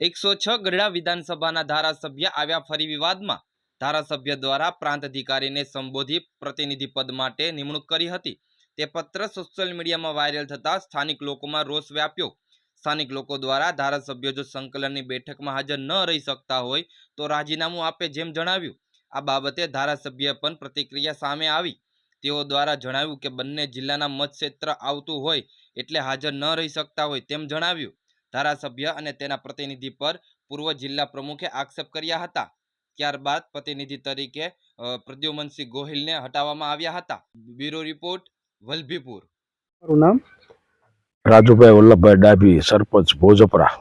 એકસો છ ગઢડા વિધાનસભાના ધારાસભ્ય આવ્યા ફરી વિવાદમાં. ધારાસભ્ય દ્વારા પ્રાંત અધિકારીને સંબોધી પ્રતિનિધિ પદ માટે નિમણૂક કરી હતી. તે પત્ર સોશિયલ મીડિયામાં વાયરલ થતાં સ્થાનિક લોકોમાં રોષ વ્યાપ્યો. સ્થાનિક લોકો દ્વારા ધારાસભ્યો જો સંકલનની બેઠકમાં હાજર ન રહી શકતા હોય તો રાજીનામું આપે જેમ જણાવ્યું. આ બાબતે ધારાસભ્ય પણ પ્રતિક્રિયા સામે આવી. તેઓ દ્વારા જણાવ્યું કે બંને જિલ્લાના મતક્ષેત્ર આવતું હોય એટલે હાજર ન રહી શકતા હોય તેમ જણાવ્યું. ધારાસભ્ય અને તેના પ્રતિનિધિ પર પૂર્વ જિલ્લા પ્રમુખે આક્ષેપ કર્યા હતા. ત્યારબાદ પ્રતિનિધિ તરીકે પ્રદ્યુમનસિંહ ગોહિલને હટાવવામાં આવ્યા હતા. Bureau report Vallabhipur. મારું નામ? રાજુભાઈ વલ્લભભાઈ ડાભી સરપંચ ભોજપરા.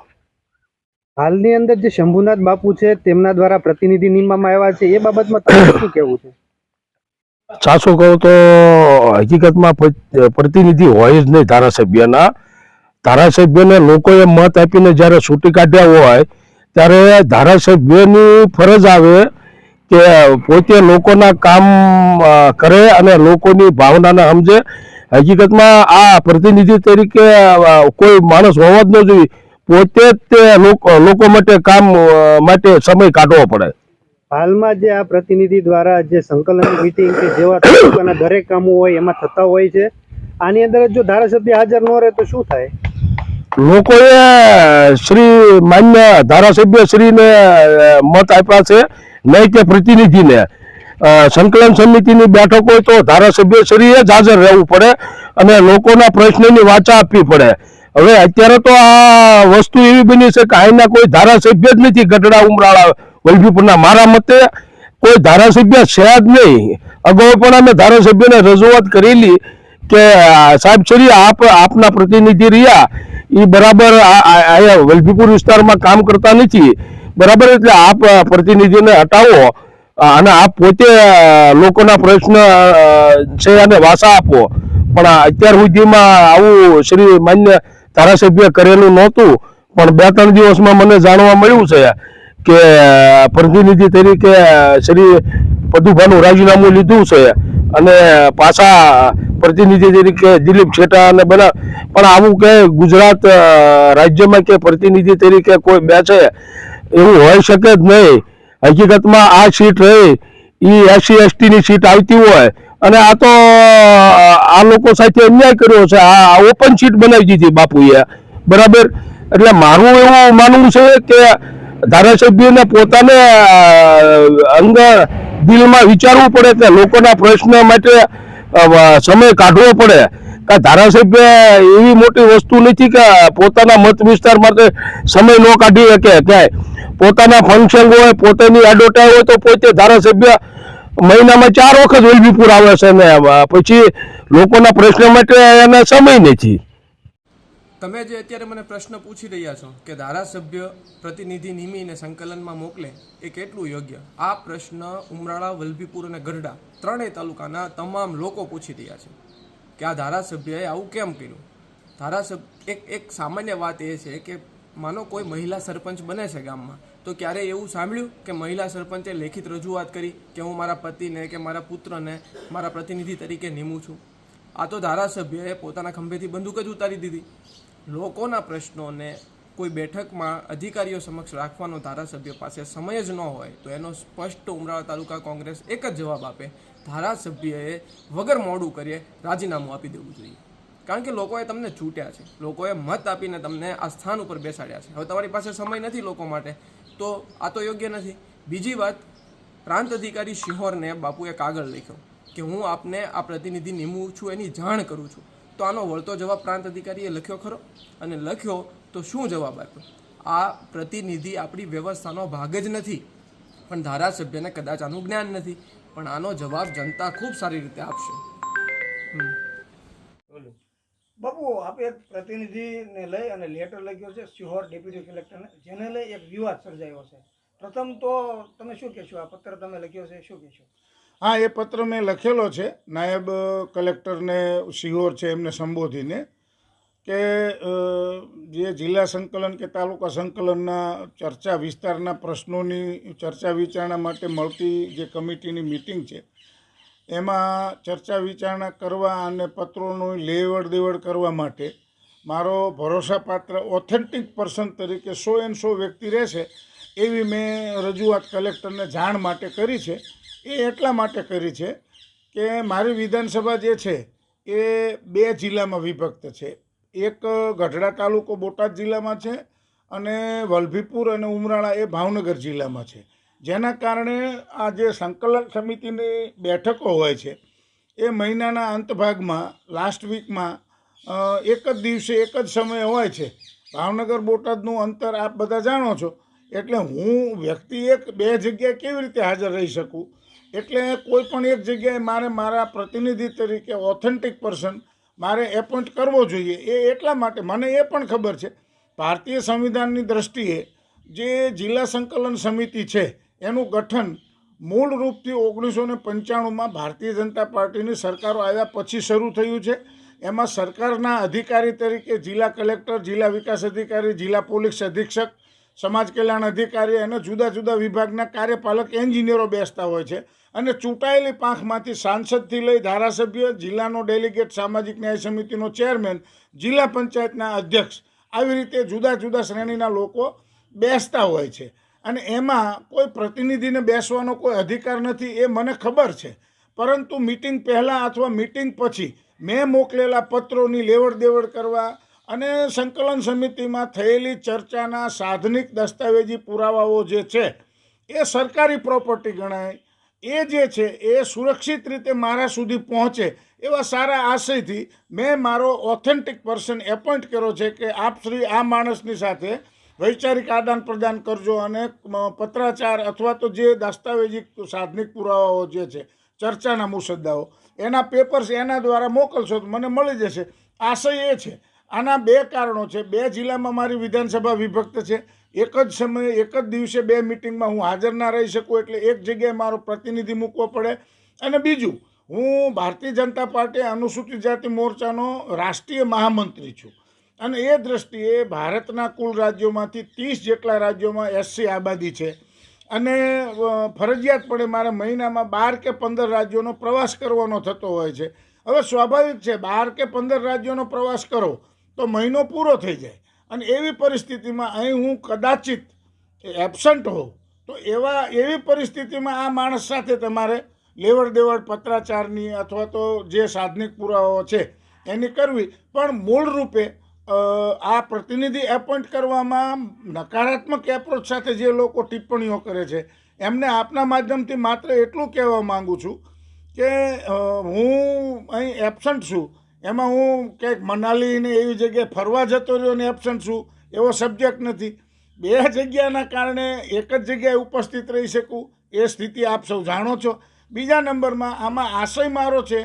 હાલની અંદર જે શંભુનાથ બાપુ છે તેમના દ્વારા પ્રતિનિધિ નીમવામાં આવ્યા છે એ બાબતમાં તમારું શું કહેવું છે? સાચું કહું તો હકીકતમાં પ્રતિનિધિ હોય જ નહીં ધારાસભ્યના. ધારાસભ્યને લોકોએ મત આપીને જ્યારે છૂટી કાઢ્યા હોય, ત્યારે ધારાસભ્યની ફરજ આવે કે પોતે લોકોના કામ કરે અને લોકોની ભાવનાને સમજે. હકીકતમાં આ પ્રતિનિધિ તરીકે કોઈ માણસ હોવા જ ન જોઈએ. પોતે જ તે લોકો માટે કામ માટે સમય કાઢવો પડે. હાલમાં જે આ પ્રતિનિધિ દ્વારા જે સંકલન મિટિંગ કે જેવા તાલુકાના દરેક કામો હોય એમાં થતા હોય છે. આની અંદર જો ધારાસભ્ય હાજર ન રહે તો શું થાય? લોકોએ શ્રી માન્ય ધારાસભ્ય શ્રીને મત આપ્યા છે, નહીં કે પ્રતિનિધિને. સંકલન સમિતિની બેઠક હોય તો ધારાસભ્ય શ્રીએ જ હાજર રહેવું પડે અને લોકોના પ્રશ્નની વાચા આપવી પડે. હવે અત્યારે તો આ વસ્તુ એવી બની છે કે અહીંના કોઈ ધારાસભ્ય જ નથી ગઢડા, ઉમરાળા, વલભીપુરના. મારા મતે કોઈ ધારાસભ્ય છે જ નહીં. અગાઉ પણ અમે ધારાસભ્યને રજૂઆત કરેલી કે સાહેબ શ્રી આપ, આપના પ્રતિનિધિ રહ્યા. એ બરાબર અહીંયા વલભીપુર વિસ્તારમાં કામ કરતા નથી. બરાબર એટલે આપ પ્રતિનિધિને હટાવો અને આપ પોતે લોકોના પ્રશ્ન છે અને વાસા આપો. પણ અત્યાર સુધીમાં આવું શ્રી માન્ય ધારાસભ્ય કરેલું નહોતું. પણ બે ત્રણ દિવસમાં મને જાણવા મળ્યું છે કે પ્રતિનિધિ તરીકે શ્રી પદુભાનું રાજીનામું લીધું છે. અને પાછા પ્રતિનિધિ તરીકે દિલીપ છેટા અને બધા. પણ આવું કે ગુજરાત રાજ્યમાં કે પ્રતિનિધિ તરીકે કોઈ બેસે, એવું હોઈ શકે જ નહીં. હકીકતમાં આ સીટ રહી એ એસસી એસટીની સીટ આવતી હોય. અને આ તો આ લોકો સાથે અન્યાય કર્યો છે. આ ઓપન સીટ બનાવી દીધી બાપુએ. બરાબર? એટલે મારું એવું માનવું છે કે ધારાસભ્યને પોતાને અંગ દિલમાં વિચારવું પડે કે લોકોના પ્રશ્ન માટે સમય કાઢવો પડે. કે ધારાસભ્ય એવી મોટી વસ્તુ નથી કે પોતાના મત વિસ્તાર માટે સમય ન કાઢી શકે? ક્યાંય? પોતાના ફંક્શન હોય, પોતાની એડવર્ટાઈઝ હોય તો પોતે ધારાસભ્ય મહિનામાં ચાર વખત વલભીપુર આવે છે ને પછી લોકોના પ્રશ્ન માટે એને સમય નથી. તમે જે અત્યારે મને પ્રશ્ન પૂછી રહ્યા છો કે ધારાસભ્ય પ્રતિનિધિ નિમીને સંકલનમાં મોકલે, એ કેટલું યોગ્ય? આ પ્રશ્ન ઉમરાળા, વલભીપુર અને ગઢડા ત્રણેય તાલુકાના તમામ લોકો પૂછી રહ્યા છે કે આ ધારાસભ્યએ આવું કેમ કર્યું? ધારાસભ્ય, એક એક સામાન્ય વાત એ છે કે માનો કોઈ મહિલા સરપંચ બને છે ગામમાં, તો ક્યારેય એવું સાંભળ્યું કે મહિલા સરપંચે લેખિત રજૂઆત કરી કે હું મારા પતિને કે મારા પુત્રને મારા પ્રતિનિધિ તરીકે નિમું છું? આ તો ધારાસભ્યએ પોતાના ખંભેથી બંદૂક જ ઉતારી દીધી. લોકોના પ્રશ્નોને કોઈ બેઠકમાં અધિકારીઓ સમક્ષ રાખવાનો ધારાસભ્ય પાસે સમય જ ન હોય, તો એનો સ્પષ્ટ ઉમરાળા તાલુકા કોંગ્રેસ એક જ જવાબ આપે. ધારાસભ્યએ વગર મોડું કરીએ રાજીનામું આપી દેવું જોઈએ. કારણ કે લોકોએ તમને છૂટ્યા છે. લોકોએ મત આપીને તમને આ સ્થાન ઉપર બેસાડ્યા છે. હવે તમારી પાસે સમય નથી લોકો માટે, તો આ તો યોગ્ય નથી. બીજી વાત, પ્રાંત અધિકારી શિહોરને બાપુએ કાગળ લખ્યો કે હું આપને આ પ્રતિનિધિ નિમું છું, એની જાણ કરું છું. તો આનો વળતો જવાબ પ્રાંત અધિકારીએ લખ્યો ખરો? અને લખ્યો તો શું જવાબ આપ્યો? આ પ્રતિનિધિ આપણી વ્યવસ્થાનો ભાગ જ નથી. પણ ધારાસભ્યને કદાચ આનું જ્ઞાન નથી. પણ આનો જવાબ જનતા ખૂબ સારી રીતે આપશે. બાપુ, આપે એક પ્રતિનિધિને લઈ અને લેટર લખ્યો છે, સિહોર ડેપ્યુટી કલેક્ટરને જેને લઈ એક વિવાદ સર્જાયો છે. પ્રથમ તો તમે શું કહેશો? આ પત્ર તમે લખ્યો છે, શું કહેશો? હા, એ પત્ર મેં લખેલો છે. નાયબ કલેક્ટરને સિહોર છે એમને સંબોધીને કે જે જિલ્લા સંકલન કે તાલુકા સંકલનના ચર્ચા વિસ્તારના પ્રશ્નોની ચર્ચા વિચારણા માટે મળતી જે કમિટીની મિટિંગ છે, એમાં ચર્ચા વિચારણા કરવા અને પત્રોનું લેવડ દેવડ કરવા માટે મારો ભરોસાપાત્ર ઓથેન્ટિક પર્સન તરીકે સો એન સો વ્યક્તિ રહેશે એવી મેં રજૂઆત કલેક્ટરને જાણ માટે કરી છે. એ એટલા માટે કરી છે કે મારી વિધાનસભા જે છે એ બે જિલ્લામાં વિભક્ત છે. એક ગઢડા તાલુકો બોટાદ જિલ્લામાં છે અને વલભીપુર અને ઉમરાળા એ ભાવનગર જિલ્લામાં છે. જેના કારણે આ જે સંકલન સમિતિની બેઠકો હોય છે એ મહિનાના અંત ભાગમાં લાસ્ટ વીકમાં એક જ દિવસે એક જ સમયે હોય છે. ભાવનગર, બોટાદનું અંતર આપ બધા જાણો છો. એટલે હું વ્યક્તિ એક બે જગ્યાએ કેવી રીતે હાજર રહી શકું? એટલે કોઈ પણ એક જગ્યાએ મારે મારા પ્રતિનિધિ તરીકે ઓથેન્ટિક પર્સન મારે એપોઇન્ટ કરવો જોઈએ એ એટલા માટે મને એ પણ ખબર છે. ભારતીય સંવિધાનની દ્રષ્ટિએ જે જિલ્લા સંકલન સમિતિ છે, એનું ગઠન મૂળ રૂપથી ઓગણીસો ને પંચાણુંમાં ભારતીય જનતા પાર્ટીની સરકારો આવ્યા પછી શરૂ થયું છે. એમાં સરકારના અધિકારી તરીકે જિલ્લા કલેક્ટર, જિલ્લા વિકાસ અધિકારી, જિલ્લા પોલીસ અધિક્ષક સમાજ કલ્યાણ અધિકારી અને જુદા જુદા વિભાગના કાર્યપાલક, એન્જિનિયરો બેસતા હોય છે. અને ચૂંટાયેલી પાંખમાંથી સાંસદથી લઈ ધારાસભ્ય, જિલ્લાનો ડેલિગેટ સામાજિક ન્યાય સમિતિનો ચેરમેન, જિલ્લા પંચાયતના અધ્યક્ષ, આવી રીતે જુદા જુદા શ્રેણીના લોકો બેસતા હોય છે. અને એમાં કોઈ પ્રતિનિધિને બેસવાનો કોઈ અધિકાર નથી એ મને ખબર છે. પરંતુ મિટિંગ પહેલાં અથવા મિટિંગ પછી મેં મોકલેલા પત્રોની લેવડ દેવડ કરવા અને સંકલન સમિતિમાં થયેલી ચર્ચાના સાધનિક દસ્તાવેજી પુરાવાઓ જે છે, એ સરકારી પ્રોપર્ટી ગણાય. એ જે છે, એ સુરક્ષિત રીતે મારા સુધી પહોંચે એવા સારા આશયથી મેં મારો ઓથેન્ટિક પર્સન એપોઇન્ટ કર્યો છે કે આપ શ્રી આ માણસની સાથે વૈચારિક આદાન પ્રદાન કરજો અને પત્રાચાર અથવા તો જે દસ્તાવેજી સાધનિક પુરાવાઓ જે છે, ચર્ચાના મુસદ્દાઓ, એના પેપર્સ એના દ્વારા મોકલશો તો મને મળી જશે. આશય એ છે આના બે કારણો છે. બે જિલ્લામાં મારી વિધાનસભા વિભક્ત છે. એક જ સમયે એક જ દિવસે બે મિટિંગમાં હું હાજર ના રહી શકું એટલે એક જગ્યાએ મારો પ્રતિનિધિ મૂકવો પડે. અને બીજું, હું ભારતીય જનતા પાર્ટી અનુસૂચિત જાતિ મોરચાનો રાષ્ટ્રીય મહામંત્રી છું. અને એ દ્રષ્ટિએ ભારતના કુલ રાજ્યોમાંથી ત્રીસ જેટલા રાજ્યોમાં એસસી આબાદી છે. અને ફરજિયાતપણે મારે મહિનામાં બાર કે પંદર રાજ્યોનો પ્રવાસ કરવાનો થતો હોય છે. હવે સ્વાભાવિક છે, બાર કે પંદર રાજ્યોનો પ્રવાસ કરો. તો મહિનો પૂરો થઈ જાય. અને એવી પરિસ્થિતિમાં અહીં હું કદાચિત એબસન્ટ હોઉં. તો એવા, એવી પરિસ્થિતિમાં આ માણસ સાથે તમારે લેવડ દેવડ પત્રાચારની અથવા તો જે સાધનિક પુરાવાઓ છે, એની કરવી. પણ મૂળ રૂપે આ પ્રતિનિધિ એપોઇન્ટ કરવામાં નકારાત્મક એપ્રોચ સાથે જે લોકો ટિપ્પણીઓ કરે છે, એમને આપના માધ્યમથી માત્ર એટલું કહેવા માગું છું કે હું અહીં એબસન્ટ છું એમાં હું ક્યાંક મનાલી ને એવી જગ્યાએ ફરવા જતો રહ્યો ને એબસન્ટ છું, એવો સબ્જેક્ટ નથી. બે જગ્યાના કારણે એક જ જગ્યાએ ઉપસ્થિત રહી શકું, એ સ્થિતિ આપ સૌ જાણો છો. બીજા નંબરમાં આમાં આશય મારો છે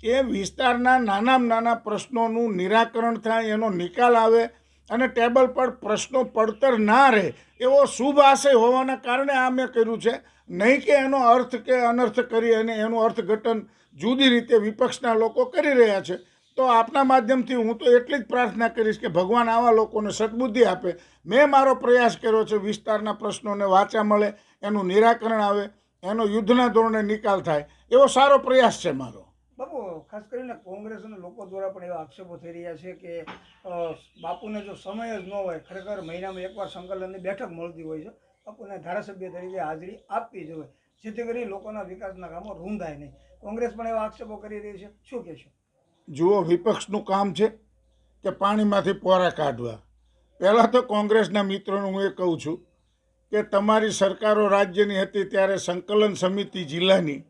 કે વિસ્તારના નાનામાં નાના પ્રશ્નોનું નિરાકરણ થાય, એનો નિકાલ આવે અને ટેબલ પર પ્રશ્નો પડતર ના રહે, એવો શુભ આશય હોવાના કારણે આ મેં કર્યું છે. નહીં કે એનો અર્થ કે અનર્થ કરી અને એનું અર્થઘટન જુદી રીતે વિપક્ષના લોકો કરી રહ્યા છે. તો આપના માધ્યમથી હું તો એટલી જ પ્રાર્થના કરીશ કે ભગવાન આવા લોકોને સદબુદ્ધિ આપે. મેં મારો પ્રયાસ કર્યો છે, વિસ્તારના પ્રશ્નોને વાંચા મળે, એનું નિરાકરણ આવે, એનો યુદ્ધના ધોરણે નિકાલ થાય. એવો સારો પ્રયાસ છે મારો. બાપુ ખાસ કરીને કોંગ્રેસના લોકો દ્વારા પણ એવા આક્ષેપો થઈ રહ્યા છે કે બાપુને જો સમય જ ન હોય, ખરેખર મહિનામાં એકવાર સંકલનની બેઠક મળતી હોય છે, બાપુને ધારાસભ્ય તરીકે હાજરી આપવી જોઈએ. જેથી કરી લોકોના વિકાસના કામો રૂંધાય નહીં. કોંગ્રેસ પણ એવા આક્ષેપો કરી રહી છે. શું કહેશો? જુઓ વિપક્ષનું કામ છે કે પાણીમાંથી પોરા કાઢવા. પહેલાં તો કોંગ્રેસના મિત્રોને હું એ કહું છું કે તમારી સરકારો રાજ્યની હતી ત્યારે સંકલન સમિતિ જિલ્લાની.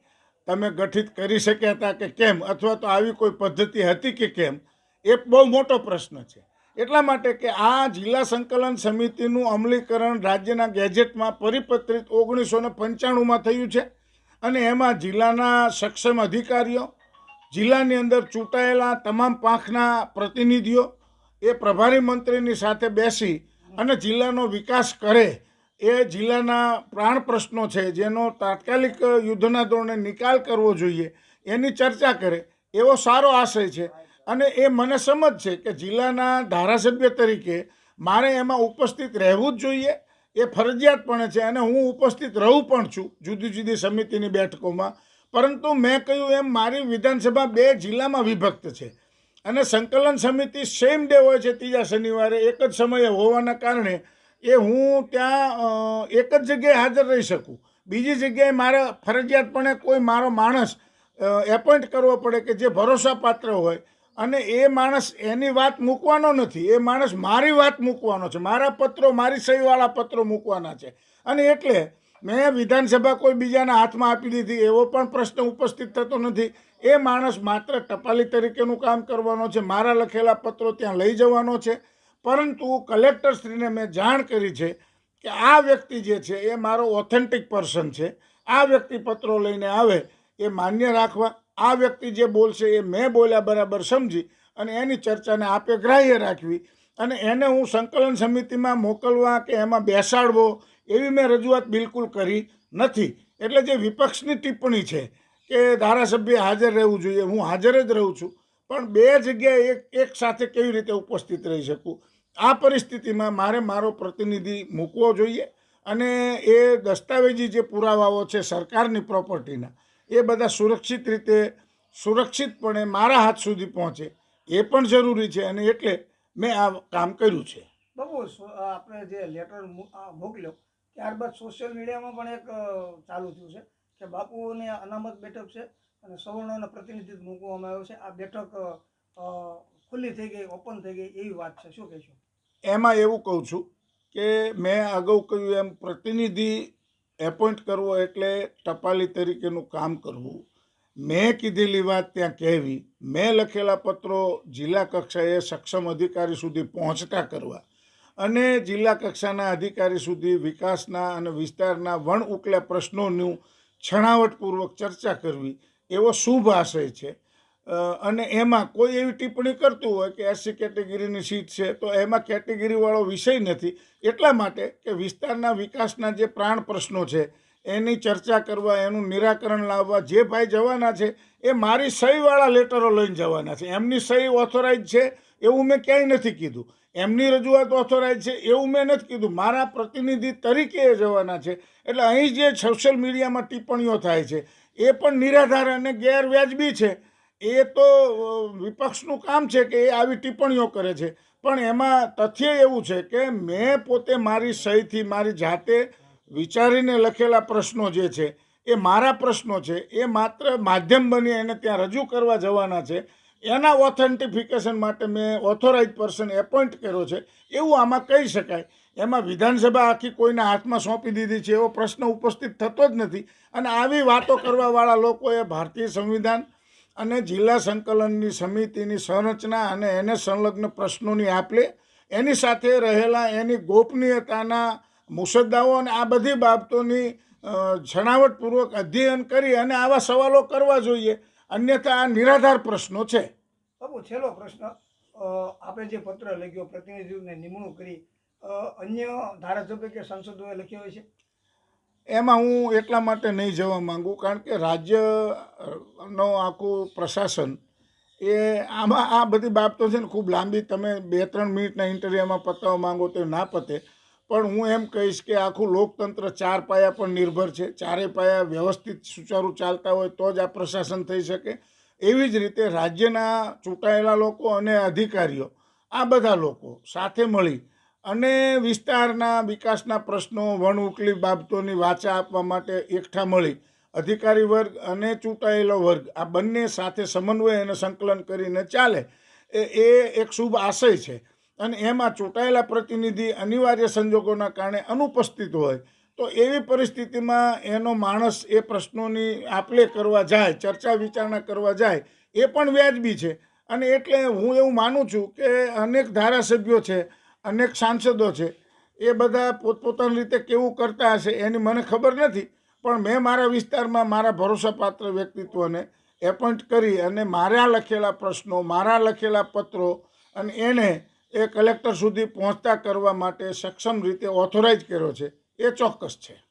તમે ગઠિત કરી શક્યા હતા કે કેમ? અથવા તો આવી કોઈ પદ્ધતિ હતી કે કેમ? એ બહુ મોટો પ્રશ્ન છે. એટલા માટે કે આ જિલ્લા સંકલન સમિતિનું અમલીકરણ રાજ્યના ગેજેટમાં પરિપત્રિત ઓગણીસો ને પંચાણુંમાં થયું છે અને એમાં જિલ્લાના સક્ષમ અધિકારીઓ જિલ્લાની અંદર ચૂંટાયેલા તમામ પાંખના પ્રતિનિધિઓ એ પ્રભારી મંત્રીની સાથે બેસી અને જિલ્લાનો વિકાસ કરે એ જિલ્લાના પ્રાણ પ્રશ્નો છે, જેનો તાત્કાલિક યુદ્ધના ધોરણે નિકાલ કરવો જોઈએ એની ચર્ચા કરે, એવો સારો આશય છે. અને એ મને સમજ છે કે જિલ્લાના ધારાસભ્ય તરીકે મારે એમાં ઉપસ્થિત રહેવું જ જોઈએ. એ ફરજિયાતપણે છે અને હું ઉપસ્થિત રહું પણ છું જુદી જુદી સમિતિની બેઠકોમાં. પરંતુ મેં કહ્યું એમ, મારી વિધાનસભા બે જિલ્લામાં વિભક્ત છે. અને સંકલન સમિતિ સેમ ડે હોય છે ત્રીજા શનિવારે, એક જ સમયે હોવાના કારણે એ હું ત્યાં એક જ જગ્યાએ હાજર રહી શકું. બીજી જગ્યાએ મારે ફરજિયાતપણે કોઈ મારો માણસ એપોઇન્ટ કરવો પડે કે જે ભરોસાપાત્ર હોય. અને એ માણસ એની વાત મૂકવાનો નથી. એ માણસ મારી વાત મૂકવાનો છે. મારા પત્રો, મારી સહીવાળા પત્રો મૂકવાના છે. અને એટલે મેં વિધાનસભા કોઈ બીજાના હાથમાં આપી દીધી, એવો પણ પ્રશ્ન ઉપસ્થિત થતો નથી. એ માણસ માત્ર ટપાલી તરીકેનું કામ કરવાનો છે, મારા લખેલા પત્રો ત્યાં લઈ જવાનો છે. પરંતુ કલેક્ટરશ્રીને મેં જાણ કરી છે કે આ વ્યક્તિ જે છે, એ મારો ઓથેન્ટિક પર્સન છે. આ વ્યક્તિ પત્રો લઈને આવે, એ માન્ય રાખવા. આ વ્યક્તિ જે બોલશે, એ મેં બોલ્યા બરાબર સમજી અને એની ચર્ચાને આપે ગ્રાહ્ય રાખવી. અને એને હું સંકલન સમિતિમાં મોકલવા કે એમાં બેસાડવો એવી મેં રજૂઆત બિલકુલ કરી નથી. એટલે જે વિપક્ષની ટિપ્પણી છે કે ધારાસભ્ય હાજર રહેવું જોઈએ, હું હાજર જ રહું છું, પણ બે જગ્યાએ એક એક સાથે કેવી રીતે ઉપસ્થિત રહી શકું? આ પરિસ્થિતિમાં મારે મારો પ્રતિનિધિ મૂકવો જોઈએ અને એ દસ્તાવેજી જે પુરાવાઓ છે સરકારની પ્રોપર્ટીના, એ બધા સુરક્ષિત રીતે, સુરક્ષિતપણે મારા હાથ સુધી પહોંચે, એ પણ જરૂરી છે અને એટલે મેં આ કામ કર્યું છે. બહુ આપણે જે લેટર મોકલ્યો ત્યારબાદ સોશિયલ મીડિયામાં પણ એક ચાલુ થયું છે કે બાપુઓને અનામત બેઠક છે અને સવર્ણોના પ્રતિનિધિત્વ મૂકવામાં આવ્યો છે. આ બેઠક ખુલ્લી થઈ ગઈ ઓપન થઈ ગઈ એવી વાત છે. શું કહેશો? એમાં એવું કહું છું કે મેં અગાઉ કહ્યું એમ પ્રતિનિધિ એપોઇન્ટ કરવો એટલે ટપાલી તરીકેનું કામ કરવું. મેં કીધેલી વાત ત્યાં કહેવી. મેં લખેલા પત્રો જિલ્લા કક્ષાએ સક્ષમ અધિકારી સુધી પહોંચતા કરવા. અને જિલ્લા કક્ષાના અધિકારી સુધી વિકાસના અને વિસ્તારના વણ ઉકલ્યા પ્રશ્નોનું છણાવટપૂર્વક ચર્ચા કરવી એવો શુભ આશય છે. અને એમાં કોઈ એવી ટિપ્પણી કરતું હોય કે એસસી કેટેગરીની સીટ છે, તો એમાં કેટેગરીવાળો વિષય નથી. એટલા માટે કે વિસ્તારના વિકાસના જે પ્રાણ પ્રશ્નો છે, એની ચર્ચા કરવા, એનું નિરાકરણ લાવવા, જે ભાઈ જવાના છે, એ મારી સહીવાળા લેટરો લઈને જવાના છે. એમની સહી ઓથોરાઇઝ છે, એવું મેં ક્યાંય નથી કીધું. એમની રજૂઆત ઓથોરાઇઝ છે, એવું મેં નથી કીધું. મારા પ્રતિનિધિ તરીકે એ જવાના છે. એટલે અહીં જે સોશિયલ મીડિયામાં ટિપ્પણીઓ થાય છે, એ પણ નિરાધાર અને ગેરવ્યાજબી છે. એ તો વિપક્ષનું કામ છે કે એ આવી ટિપ્પણીઓ કરે છે. પણ એમાં તથ્ય એવું છે કે મેં પોતે મારી સહીથી, મારી જાતે વિચારીને લખેલા પ્રશ્નો જે છે, એ મારા પ્રશ્નો છે. એ માત્ર માધ્યમ બની એને ત્યાં રજૂ કરવા જવાના છે. એના ઓથેન્ટિફિકેશન માટે મેં ઓથોરાઇઝ પર્સન એપોઇન્ટ કર્યો છે. એવું આમાં કહી શકાય. એમાં વિધાનસભા આખી કોઈના હાથમાં સોંપી દીધી છે એવો પ્રશ્ન ઉપસ્થિત થતો જ નથી. અને આવી વાતો કરવાવાળા લોકોએ ભારતીય સંવિધાન અને જિલ્લા સંકલનની સમિતિની સંરચના અને એને સંલગ્ન પ્રશ્નોની આપ લે એની સાથે રહેલા એની ગોપનીયતાના મુસદ્દાઓ અને આ બધી બાબતોની છણાવટપૂર્વક અધ્યયન કરી અને આવા સવાલો કરવા જોઈએ. અન્યથા આ નિરાધાર પ્રશ્નો છે. બાબુ છેલ્લો પ્રશ્ન આપણે જે પત્ર લખ્યો પ્રતિનિધિઓને નિમણૂક કરી અન્ય ધારાસભ્ય કે સાંસદોએ લખ્યો હોય છે? એમાં હું એટલા માટે નહીં જવા માંગુ કારણ કે રાજ્યનો આખું પ્રશાસન એ આમાં આ બધી બાબતો છે ને ખૂબ લાંબી. તમે બે ત્રણ મિનિટના ઇન્ટરવ્યુમાં પતાવવા માંગો તો ના પતે. પણ હું એમ કહીશ કે આખું લોકતંત્ર ચાર પાયા પર નિર્ભર છે. ચારે પાયા વ્યવસ્થિત સુચારું ચાલતા હોય તો જ આ પ્રશાસન થઈ શકે. એવી જ રીતે રાજ્યના ચૂંટાયેલા લોકો અને અધિકારીઓ, આ બધા લોકો સાથે મળી અને વિસ્તારના વિકાસના પ્રશ્નો વણ ઉકલી બાબતોની વાચા આપવા માટે એકઠા મળી. અધિકારી વર્ગ અને ચૂંટાયેલો વર્ગ, આ બંને સાથે સમન્વય અને સંકલન કરીને ચાલે. એ એ એક શુભ આશય છે. અને એમાં ચૂંટાયેલા પ્રતિનિધિ અનિવાર્ય સંજોગોના કારણે અનુપસ્થિત હોય, તો એવી પરિસ્થિતિમાં એનો માણસ એ પ્રશ્નોની આપલે કરવા જાય, ચર્ચા વિચારણા કરવા જાય, એ પણ વ્યાજબી છે. અને એટલે હું એવું માનું છું કે અનેક ધારાસભ્યો છે, અનેક સાંસદો છે, એ બધા પોતપોતાની રીતે કેવું કરતા હશે એની મને ખબર નથી, પણ મેં મારા વિસ્તારમાં મારા ભરોસાપાત્ર વ્યક્તિત્વને એપોઇન્ટ કરી અને મારા લખેલા પ્રશ્નો, મારા લખેલા પત્રો અને એને એ કલેક્ટર સુધી પહોંચતા કરવા માટે સક્ષમ રીતે ઓથોરાઇઝ કર્યો છે. એ ચોક્કસ છે.